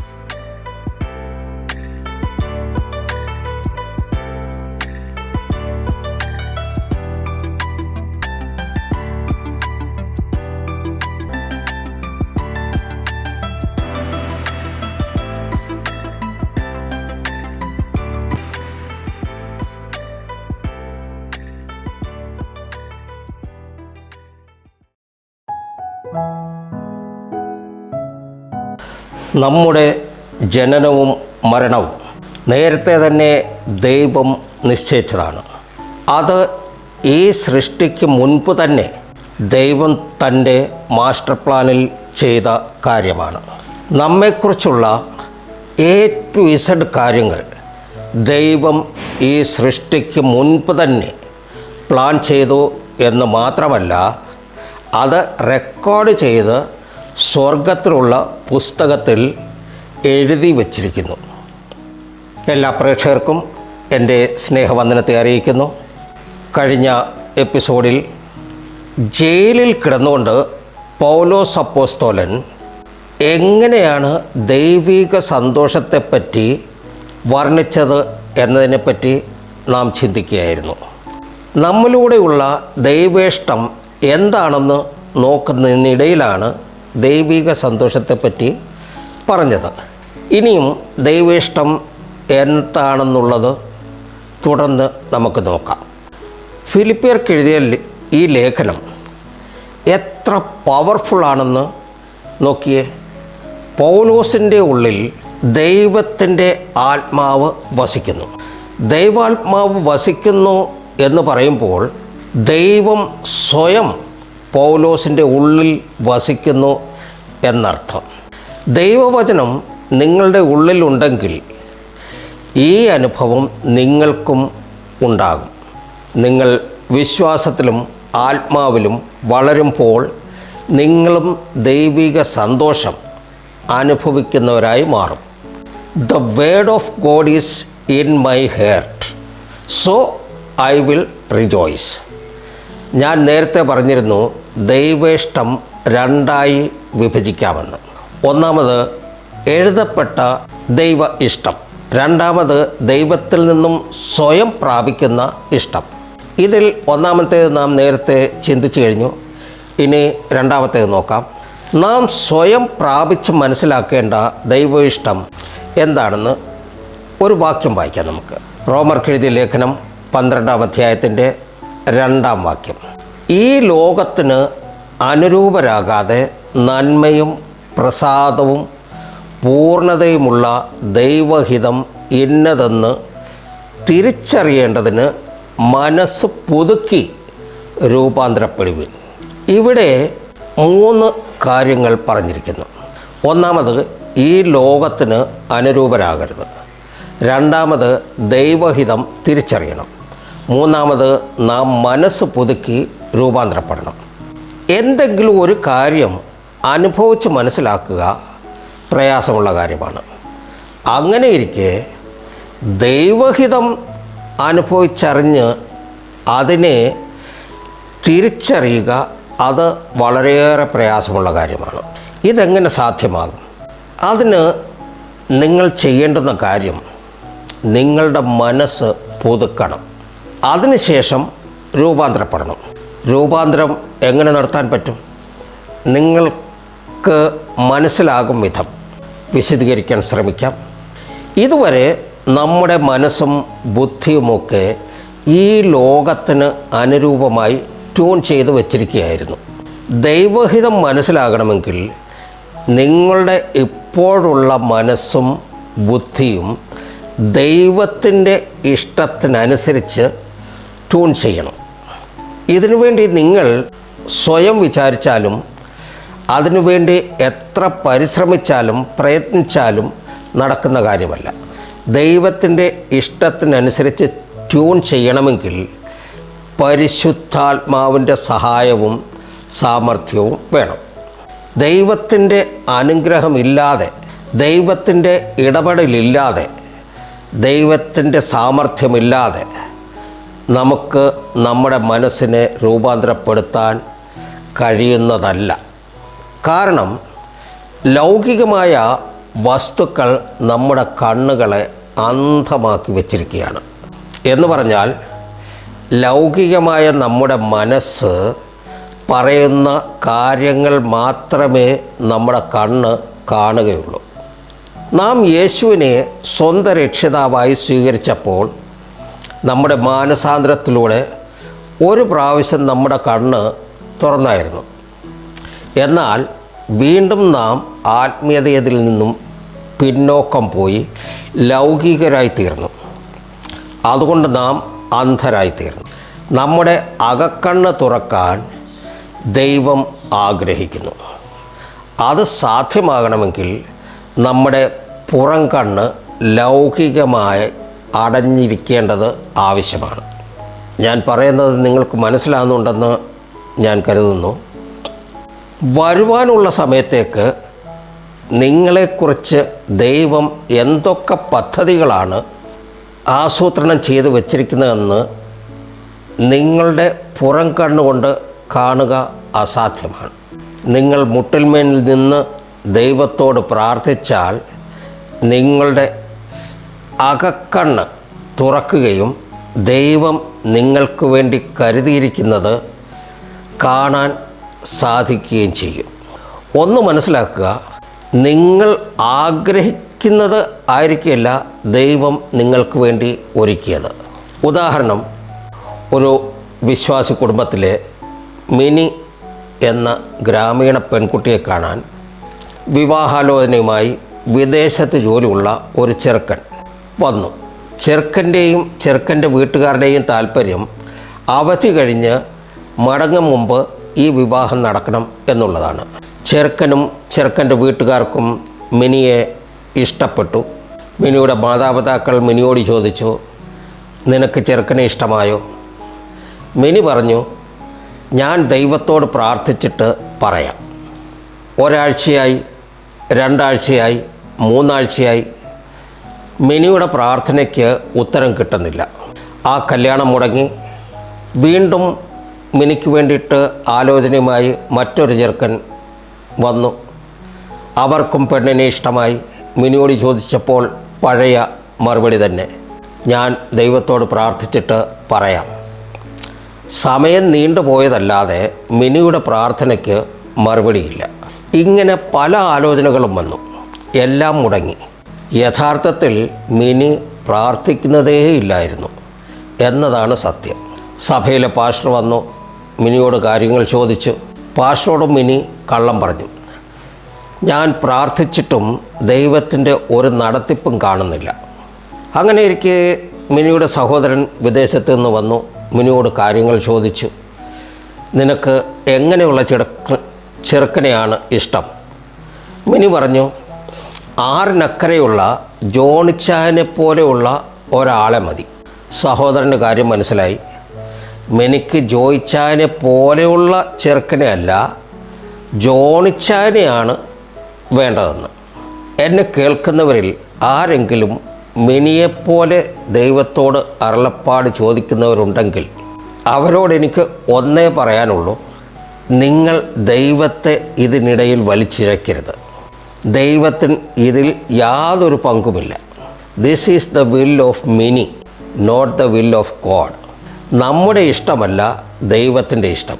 。Música നമ്മുടെ ജനനവും മരണവും. നേരത്തെ തന്നെ ദൈവം നിശ്ചയിച്ചതാണ്. അത് ഈ സൃഷ്ടിക്ക് മുൻപ് തന്നെ ദൈവം തന്റെ മാസ്റ്റർ പ്ലാനിൽ ചെയ്ത കാര്യമാണ്. നമ്മെക്കുറിച്ചുള്ള എ ടു ഇസഡ് കാര്യങ്ങൾ ദൈവം ഈ സൃഷ്ടിക്ക് മുൻപ് തന്നെ പ്ലാൻ ചെയ്തു എന്ന് മാത്രമല്ല അത് റെക്കോർഡ് ചെയ്ത് സ്വർഗത്തിലുള്ള പുസ്തകത്തിൽ എഴുതി വച്ചിരിക്കുന്നു. എല്ലാ പ്രേക്ഷകർക്കും എന്റെ സ്നേഹവന്ദനത്തെ അറിയിക്കുന്നു. കഴിഞ്ഞ എപ്പിസോഡിൽ ജയിലിൽ കിടന്നുകൊണ്ട് പൗലോ സപ്പോസ്തോലൻ എങ്ങനെയാണ് ദൈവിക സന്തോഷത്തെപ്പറ്റി വർണിച്ചത് എന്നതിനെപ്പറ്റി നാം ചിന്തിക്കുകയായിരുന്നു. നമ്മിലൂടെയുള്ള ദൈവേഷ്ടം എന്താണെന്ന് നോക്കുന്നതിനിടയിലാണ് ദൈവിക സന്തോഷത്തെപ്പറ്റി പറഞ്ഞത്. ഇനിയും ദൈവേഷ്ടം എന്താണെന്നുള്ളത് തുടർന്ന് നമുക്ക് നോക്കാം. ഫിലിപ്പിയർക്ക് എഴുതിയ ഈ ലേഖനം എത്ര പവർഫുള്ളാണെന്ന് നോക്കിയേ. പൗലോസിന്റെ ഉള്ളിൽ ദൈവത്തിന്റെ ആത്മാവ് വസിക്കുന്നു. ദൈവാത്മാവ് വസിക്കുന്നു എന്ന് പറയുമ്പോൾ ദൈവം സ്വയം പൗലോസിന്റെ ഉള്ളിൽ വസിക്കുന്നു എന്നർത്ഥം. ദൈവവചനം നിങ്ങളുടെ ഉള്ളിലുണ്ടെങ്കിൽ ഈ അനുഭവം നിങ്ങൾക്കും ഉണ്ടാകും. നിങ്ങൾ വിശ്വാസത്തിലും ആത്മാവിലും വളരുമ്പോൾ നിങ്ങളും ദൈവിക സന്തോഷം അനുഭവിക്കുന്നവരായി മാറും. The word of God is in my heart so I will rejoice ഞാൻ നേരത്തെ പറഞ്ഞിരുന്നു ദൈവേഷ്ടം രണ്ടായി വിഭജിക്കാമെന്ന്. ഒന്നാമത് എഴുതപ്പെട്ട ദൈവ ഇഷ്ടം രണ്ടാമത് ദൈവത്തിൽ നിന്നും സ്വയം പ്രാപിക്കുന്ന ഇഷ്ടം. ഇതിൽ ഒന്നാമത്തേത് നാം നേരത്തെ ചിന്തിച്ചു കഴിഞ്ഞു. ഇനി രണ്ടാമത്തേത് നോക്കാം. നാം സ്വയം പ്രാപിച്ച് മനസ്സിലാക്കേണ്ട ദൈവ ഇഷ്ടം എന്താണെന്ന് ഒരു വാക്യം വായിക്കാം നമുക്ക്. റോമർ എഴുതിയ ലേഖനം പന്ത്രണ്ടാം അധ്യായത്തിന്റെ രണ്ടാം വാക്യം. ഈ ലോകത്തിന് അനുരൂപരാകാതെ നന്മയും പ്രസാദവും പൂർണതയുമുള്ള ദൈവഹിതം ഇന്നതെന്ന് തിരിച്ചറിയേണ്ടതിന് മനസ്സ് പുതുക്കി രൂപാന്തരപ്പെടുവിൻ. ഇവിടെ മൂന്ന് കാര്യങ്ങൾ പറഞ്ഞിരിക്കുന്നു. ഒന്നാമത് ഈ ലോകത്തിന് അനുരൂപരാകരുത്. രണ്ടാമത് ദൈവഹിതം തിരിച്ചറിയണം. മൂന്നാമത് നാം മനസ്സ് പുതുക്കി രൂപാന്തരപ്പെടണം. എന്തെങ്കിലും ഒരു കാര്യം അനുഭവിച്ച് മനസ്സിലാക്കുക പ്രയാസമുള്ള കാര്യമാണ്. അങ്ങനെ ഇരിക്കെ ദൈവഹിതം അനുഭവിച്ചറിഞ്ഞ് അതിനെ തിരിച്ചറിയുക അത് വളരെയേറെ പ്രയാസമുള്ള കാര്യമാണ്. ഇതെങ്ങനെ സാധ്യമാകും? അതിന് നിങ്ങൾ ചെയ്യേണ്ടുന്ന കാര്യം നിങ്ങളുടെ മനസ്സ് പുതുക്കണം. അതിനുശേഷം രൂപാന്തരപ്പെടണം. രൂപാന്തരം എങ്ങനെ നടത്താൻ പറ്റും? നിങ്ങൾക്ക് മനസ്സിലാകും വിധം. വിശദീകരിക്കാൻ ശ്രമിക്കാം. ഇതുവരെ നമ്മുടെ മനസ്സും ബുദ്ധിയുമൊക്കെ ഈ ലോകത്തിന് അനുരൂപമായി ട്യൂൺ ചെയ്ത് വച്ചിരിക്കുകയായിരുന്നു. ദൈവഹിതം മനസ്സിലാകണമെങ്കിൽ നിങ്ങളുടെ ഇപ്പോഴുള്ള മനസ്സും ബുദ്ധിയും ദൈവത്തിന്റെ ഇഷ്ടത്തിനനുസരിച്ച് ട്യൂൺ ചെയ്യണം. ഇതിനുവേണ്ടി നിങ്ങൾ സ്വയം വിചാരിച്ചാലും അതിനുവേണ്ടി എത്ര പരിശ്രമിച്ചാലും പ്രയത്നിച്ചാലും നടക്കുന്ന കാര്യമല്ല. ദൈവത്തിന്റെ ഇഷ്ടത്തിനനുസരിച്ച് ട്യൂൺ ചെയ്യണമെങ്കിൽ പരിശുദ്ധാത്മാവിന്റെ സഹായവും സാമർഥ്യവും വേണം. ദൈവത്തിന്റെ അനുഗ്രഹമില്ലാതെ ദൈവത്തിന്റെ ഇടപെടലില്ലാതെ ദൈവത്തിന്റെ സാമർഥ്യമില്ലാതെ നമുക്ക് നമ്മുടെ മനസ്സിനെ രൂപാന്തരപ്പെടുത്താൻ കഴിയുന്നതല്ല. കാരണം ലൗകികമായ വസ്തുക്കൾ നമ്മുടെ കണ്ണുകളെ അന്ധമാക്കി വച്ചിരിക്കുകയാണ്. എന്ന് പറഞ്ഞാൽ ലൗകികമായ നമ്മുടെ മനസ്സ് പറയുന്ന കാര്യങ്ങൾ മാത്രമേ നമ്മുടെ കണ്ണ് കാണുകയുള്ളൂ. നാം യേശുവിനെ സ്വന്തം രക്ഷിതാവായി സ്വീകരിച്ചപ്പോൾ നമ്മുടെ മാനസാന്തരത്തിലൂടെ ഒരു പ്രാവശ്യം നമ്മുടെ കണ്ണ് തുറന്നായിരുന്നു. എന്നാൽ വീണ്ടും നാം ആത്മീയതയിൽ നിന്നും പിന്നോക്കം പോയി ലൗകികരായി തീർന്നു അതുകൊണ്ട് നാം അന്ധരായി തീർന്നു നമ്മുടെ അകക്കണ്ണ് തുറക്കാൻ ദൈവം ആഗ്രഹിക്കുന്നു. അത് സാധ്യമാകണമെങ്കിൽ നമ്മുടെ പുറം കണ്ണ് ലൗകികമായി അടഞ്ഞിരിക്കേണ്ടത് ആവശ്യമാണ്. ഞാൻ പറയുന്നത് നിങ്ങൾക്ക് മനസ്സിലാകുന്നുണ്ടെന്ന് ഞാൻ കരുതുന്നു. വരുവാനുള്ള സമയത്തേക്ക് നിങ്ങളെക്കുറിച്ച് ദൈവം എന്തൊക്കെ പദ്ധതികളാണ് ആസൂത്രണം ചെയ്ത് വച്ചിരിക്കുന്നതെന്ന് നിങ്ങളുടെ പുറം കണ്ണുകൊണ്ട് കാണുക അസാധ്യമാണ്. നിങ്ങൾ മുട്ടിൽമേനിൽ നിന്ന് ദൈവത്തോട് പ്രാർത്ഥിച്ചാൽ നിങ്ങളുടെ അകക്കണ്ണ് തുറക്കുകയും ദൈവം നിങ്ങൾക്ക് വേണ്ടി കരുതിയിരിക്കുന്നത് കാണാൻ സാധിക്കുകയും ചെയ്യും. ഒന്ന് മനസ്സിലാക്കുക നിങ്ങൾ ആഗ്രഹിക്കുന്നത് ആയിരിക്കില്ല ദൈവം നിങ്ങൾക്ക് വേണ്ടി ഒരുക്കിയത്. ഉദാഹരണം ഒരു വിശ്വാസി കുടുംബത്തിലെ മിനി എന്ന ഗ്രാമീണ പെൺകുട്ടിയെ കാണാൻ വിവാഹാലോചനയുമായി വിദേശത്ത് ജോലിയുള്ള ഒരു ചെറുക്കൻ വന്നു. ചെറുക്കന്റെയും ചെറുക്കന്റെ വീട്ടുകാരുടെയും താല്പര്യം അവധി കഴിഞ്ഞ് മടങ്ങും മുമ്പ് ഈ വിവാഹം നടക്കണം എന്നുള്ളതാണ്. ചെറുക്കനും ചെറുക്കന്റെ വീട്ടുകാർക്കും മിനിയെ ഇഷ്ടപ്പെട്ടു. മിനിയുടെ മാതാപിതാക്കൾ മിനിയോട് ചോദിച്ചു നിനക്ക് ചെറുക്കനെ ഇഷ്ടമായോ? മിനി പറഞ്ഞു ഞാൻ ദൈവത്തോട് പ്രാർത്ഥിച്ചിട്ട് പറയാം. ഒരാഴ്ചയായി രണ്ടാഴ്ചയായി മൂന്നാഴ്ചയായി മിനിയുടെ പ്രാർത്ഥനയ്ക്ക് ഉത്തരം കിട്ടുന്നില്ല. ആ കല്യാണം മുടങ്ങി വീണ്ടും മിനിക്ക് വേണ്ടിയിട്ട് ആലോചനയുമായി മറ്റൊരു ചെറുക്കൻ വന്നു. അവർക്കും പെണ്ണിനെ ഇഷ്ടമായി. മിനിയോട് ചോദിച്ചപ്പോൾ പഴയ മറുപടി തന്നെ. ഞാൻ ദൈവത്തോട് പ്രാർത്ഥിച്ചിട്ട് പറയാം. സമയം നീണ്ടുപോയതല്ലാതെ മിനിയുടെ പ്രാർത്ഥനയ്ക്ക് മറുപടിയില്ല. ഇങ്ങനെ പല ആലോചനകളും വന്നു. എല്ലാം മുടങ്ങി. യഥാർത്ഥത്തിൽ മിനി പ്രാർത്ഥിക്കുന്നതേ ഇല്ലായിരുന്നു എന്നതാണ് സത്യം. സഭയിലെ പാസ്റ്റർ വന്നു മിനിയോട് കാര്യങ്ങൾ ചോദിച്ചു. പാസ്റ്ററോടും മിനി കള്ളം പറഞ്ഞു. ഞാൻ പ്രാർത്ഥിച്ചിട്ടും ദൈവത്തിന്റെ ഒരു നടത്തിപ്പും കാണുന്നില്ല. അങ്ങനെ ഇരിക്കെ മിനിയുടെ സഹോദരൻ വിദേശത്ത് നിന്ന് വന്നു മിനിയോട് കാര്യങ്ങൾ ചോദിച്ചു. നിനക്ക് എങ്ങനെയുള്ള ചെറുക്ക ചെറുക്കനെയാണ് ഇഷ്ടം? മിനി പറഞ്ഞു ആറിനക്കരെയുള്ള ജോണിച്ചാനെ പോലെയുള്ള ഒരാളെ മതി. സഹോദരന്റെ കാര്യം മനസ്സിലായി. മെനിക്ക് ജോയിച്ചാനെ പോലെയുള്ള ചെറുക്കനെ അല്ല ജോണിച്ചാനെയാണ് വേണ്ടതെന്ന്. എന്നെ കേൾക്കുന്നവരിൽ ആരെങ്കിലും മിനിയെപ്പോലെ ദൈവത്തോട് അരുളപ്പാട് ചോദിക്കുന്നവരുണ്ടെങ്കിൽ അവരോട് എനിക്ക് ഒന്നേ പറയാനുള്ളൂ. നിങ്ങൾ ദൈവത്തെ ഇതിനിടയിൽ വലിച്ചിഴക്കരുത്. ദൈവത്തിന് ഇതിൽ യാതൊരു പങ്കുമില്ല. This is the will of men not the will of God നമ്മുടെ ഇഷ്ടമല്ല ദൈവത്തിന്റെ ഇഷ്ടം.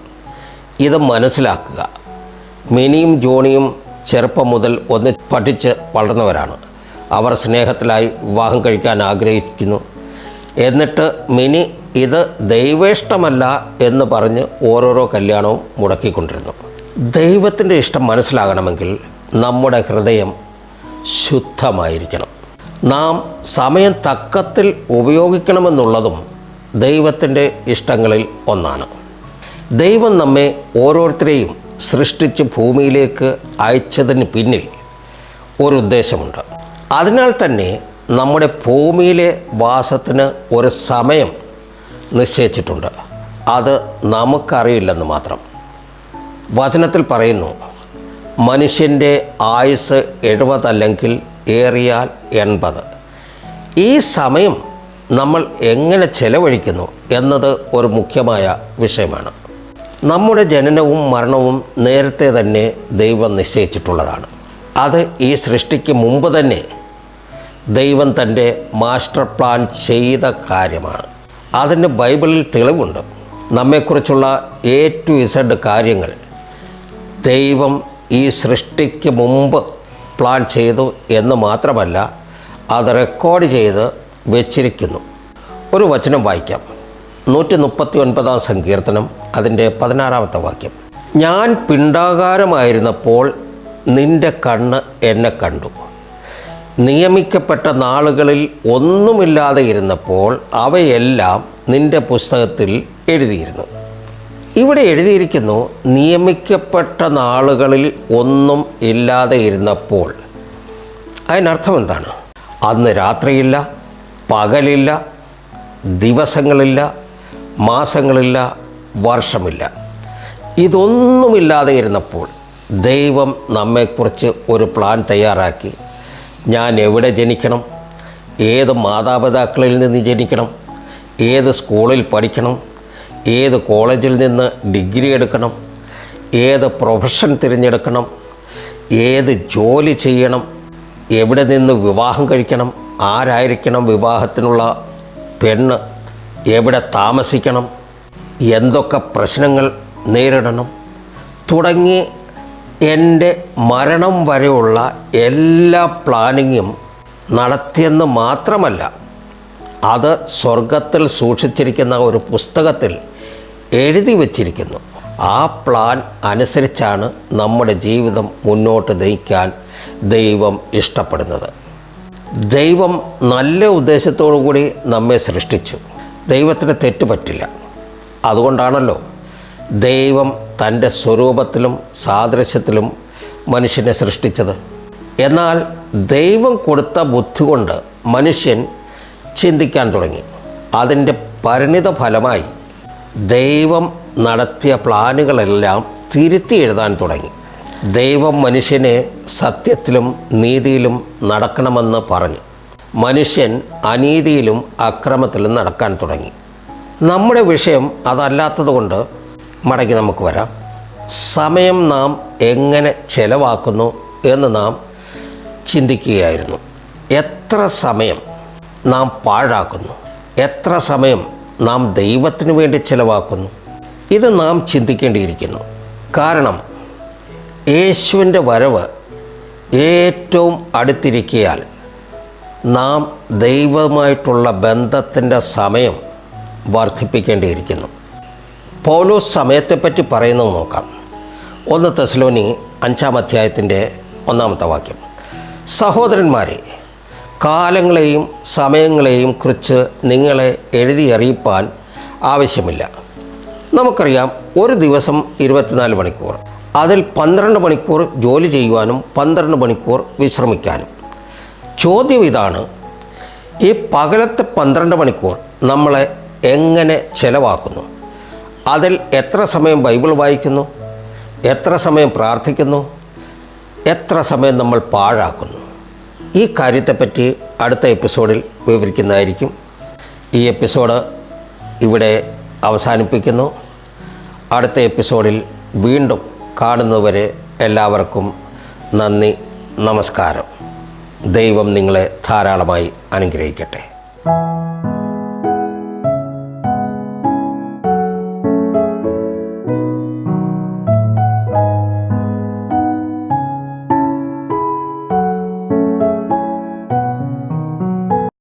ഇത് മനസ്സിലാക്കുക. മിനിയും ജോണിയും ചെറുപ്പം മുതൽ ഒന്ന് പഠിച്ച് വളർന്നവരാണ്. അവർ സ്നേഹത്തിലായി വിവാഹം കഴിക്കാൻ ആഗ്രഹിക്കുന്നു. എന്നിട്ട് മിനി ഇത് ദൈവേഷ്ടമല്ല എന്ന് പറഞ്ഞ് ഓരോരോ കല്യാണവും മുടക്കിക്കൊണ്ടിരുന്നു. ദൈവത്തിന്റെ ഇഷ്ടം മനസ്സിലാകണമെങ്കിൽ നമ്മുടെ ഹൃദയം ശുദ്ധമായിരിക്കണം. നാം സമയം തക്കത്തിൽ ഉപയോഗിക്കണമെന്നുള്ളതും ദൈവത്തിന്റെ ഇഷ്ടങ്ങളിൽ ഒന്നാണ്. ദൈവം നമ്മെ ഓരോരുത്തരെയും സൃഷ്ടിച്ച് ഭൂമിയിലേക്ക് അയച്ചതിന് പിന്നിൽ ഒരു ഉദ്ദേശമുണ്ട്. അതിനാൽ തന്നെ നമ്മുടെ ഭൂമിയിലെ വാസത്തിന് ഒരു സമയം നിശ്ചയിച്ചിട്ടുണ്ട്. അത് നമുക്കറിയില്ലെന്ന് മാത്രം. വചനത്തിൽ പറയുന്നു മനുഷ്യന്റെ ആയുസ് എഴുപതല്ലെങ്കിൽ ഏറിയാൽ എൺപത്. ഈ സമയം നമ്മൾ എങ്ങനെ ചെലവഴിക്കുന്നു എന്നത് ഒരു മുഖ്യമായ വിഷയമാണ്. നമ്മുടെ ജനനവും മരണവും നേരത്തെ തന്നെ ദൈവം നിശ്ചയിച്ചിട്ടുള്ളതാണ്. അത് ഈ സൃഷ്ടിക്ക് മുമ്പ് തന്നെ ദൈവം തന്റെ മാസ്റ്റർ പ്ലാൻ ചെയ്ത കാര്യമാണ്. അതിന് ബൈബിളിൽ തെളിവുണ്ട്. നമ്മെക്കുറിച്ചുള്ള എ ടു ഇസഡ് കാര്യങ്ങൾ ദൈവം ഈ സൃഷ്ടിക്ക് മുമ്പ് പ്ലാൻ ചെയ്തു എന്ന് മാത്രമല്ല അത് റെക്കോർഡ് ചെയ്ത് വെച്ചിരിക്കുന്നു. ഒരു വചനം വായിക്കാം. നൂറ്റി മുപ്പത്തി ഒൻപതാം സങ്കീർത്തനം അതിന്റെ പതിനാറാമത്തെ വാക്യം. ഞാൻ പിണ്ടാകാരമായിരുന്നപ്പോൾ നിന്റെ കണ്ണ് എന്നെ കണ്ടു. നിയമിക്കപ്പെട്ട നാളുകളിൽ ഒന്നുമില്ലാതെ ഇരുന്നപ്പോൾ അവയെല്ലാം നിന്റെ പുസ്തകത്തിൽ എഴുതിയിരുന്നു. ഇവിടെ എഴുതിയിരിക്കുന്നു നിയമിക്കപ്പെട്ട നാളുകളിൽ ഒന്നും ഇല്ലാതെ ഇരുന്നപ്പോൾ. അതിനർത്ഥം എന്താണ്? അന്ന് രാത്രിയില്ല പകലില്ല ദിവസങ്ങളില്ല മാസങ്ങളില്ല വർഷമില്ല. ഇതൊന്നുമില്ലാതെ ഇരുന്നപ്പോൾ ദൈവം നമ്മെക്കുറിച്ച് ഒരു പ്ലാൻ തയ്യാറാക്കി. ഞാൻ എവിടെ ജനിക്കണം? ഏത് മാതാപിതാക്കളിൽ നിന്ന് ജനിക്കണം? ഏത് സ്കൂളിൽ പഠിക്കണം? ഏത് കോളേജിൽ നിന്ന് ഡിഗ്രി എടുക്കണം ഏത് പ്രൊഫഷൻ തിരഞ്ഞെടുക്കണം ഏത് ജോലി ചെയ്യണം എവിടെ നിന്ന് വിവാഹം കഴിക്കണം ആരായിരിക്കണം വിവാഹത്തിനുള്ള പെണ്ണ് എവിടെ താമസിക്കണം എന്തൊക്കെ പ്രശ്നങ്ങൾ നേരിടണം തുടങ്ങി എന്റെ മരണം വരെയുള്ള എല്ലാ പ്ലാനിങ്ങും നടത്തിയെന്ന് മാത്രമല്ല അത് സ്വർഗത്തിൽ സൂക്ഷിച്ചിരിക്കുന്ന ഒരു പുസ്തകത്തിൽ എഴുതി വച്ചിരിക്കുന്നു. ആ പ്ലാൻ അനുസരിച്ചാണ് നമ്മുടെ ജീവിതം മുന്നോട്ട് നയിക്കാൻ ദൈവം ഇഷ്ടപ്പെടുന്നത്. ദൈവം നല്ല ഉദ്ദേശത്തോടു കൂടി നമ്മെ സൃഷ്ടിച്ചു. ദൈവത്തിന് തെറ്റ് പറ്റില്ല. അതുകൊണ്ടാണല്ലോ ദൈവം തന്റെ സ്വരൂപത്തിലും സാദൃശ്യത്തിലും മനുഷ്യനെ സൃഷ്ടിച്ചത്. എന്നാൽ ദൈവം കൊടുത്ത ബുദ്ധി കൊണ്ട് മനുഷ്യൻ ചിന്തിക്കാൻ തുടങ്ങി. അതിന്റെ പരിണിത ഫലമായി ദൈവം നടത്തിയ പ്ലാനുകളെല്ലാം തിരുത്തി എഴുതാൻ തുടങ്ങി. ദൈവം മനുഷ്യനെ സത്യത്തിലും നീതിയിലും നടക്കണമെന്ന് പറഞ്ഞു. മനുഷ്യൻ അനീതിയിലും അക്രമത്തിലും നടക്കാൻ തുടങ്ങി. നമ്മുടെ വിഷയം അതല്ലാത്തതുകൊണ്ട് മടങ്ങി നമുക്ക് വരാം. സമയം നാം എങ്ങനെ ചെലവാക്കുന്നു എന്ന് നാം ചിന്തിക്കുകയായിരുന്നു. എത്ര സമയം നാം പാഴാക്കുന്നു. എത്ര സമയം നാം ദൈവത്തിന് വേണ്ടി ചിലവാക്കുന്നു. ഇത് നാം ചിന്തിക്കേണ്ടിയിരിക്കുന്നു. കാരണം യേശുവിന്റെ വരവ് ഏറ്റവും അടുത്തിരിക്കയാൽ നാം ദൈവമായിട്ടുള്ള ബന്ധത്തിന്റെ സമയം വർദ്ധിപ്പിക്കേണ്ടിയിരിക്കുന്നു. പൗലോസ് സമയത്തെപ്പറ്റി പറയുന്നത് നോക്കാം. ഒന്ന് തെസ്ലോനി അഞ്ചാം അധ്യായത്തിന്റെ ഒന്നാമത്തെ വാക്യം. സഹോദരന്മാരെ കാലങ്ങളെയും സമയങ്ങളെയും കുറിച്ച് നിങ്ങളെ എഴുതി അറിയിപ്പാൻ ആവശ്യമില്ല. നമുക്കറിയാം ഒരു ദിവസം ഇരുപത്തിനാല് മണിക്കൂർ. അതിൽ പന്ത്രണ്ട് മണിക്കൂർ ജോലി ചെയ്യുവാനും പന്ത്രണ്ട് മണിക്കൂർ വിശ്രമിക്കാനും. ചോദ്യം ഇതാണ് ഈ പകലത്തെ പന്ത്രണ്ട് മണിക്കൂർ നമ്മളെ എങ്ങനെ ചെലവാക്കുന്നു? അതിൽ എത്ര സമയം ബൈബിൾ വായിക്കുന്നു? എത്ര സമയം പ്രാർത്ഥിക്കുന്നു? എത്ര സമയം നമ്മൾ പാഴാക്കുന്നു? ഈ കാര്യത്തെപ്പറ്റി അടുത്ത എപ്പിസോഡിൽ വിവരിക്കുന്നതായിരിക്കും. ഈ എപ്പിസോഡ് ഇവിടെ അവസാനിപ്പിക്കുന്നു. അടുത്ത എപ്പിസോഡിൽ വീണ്ടും കാണുന്നവരെ എല്ലാവർക്കും നന്ദി നമസ്കാരം. ദൈവം നിങ്ങളെ ധാരാളമായി അനുഗ്രഹിക്കട്ടെ.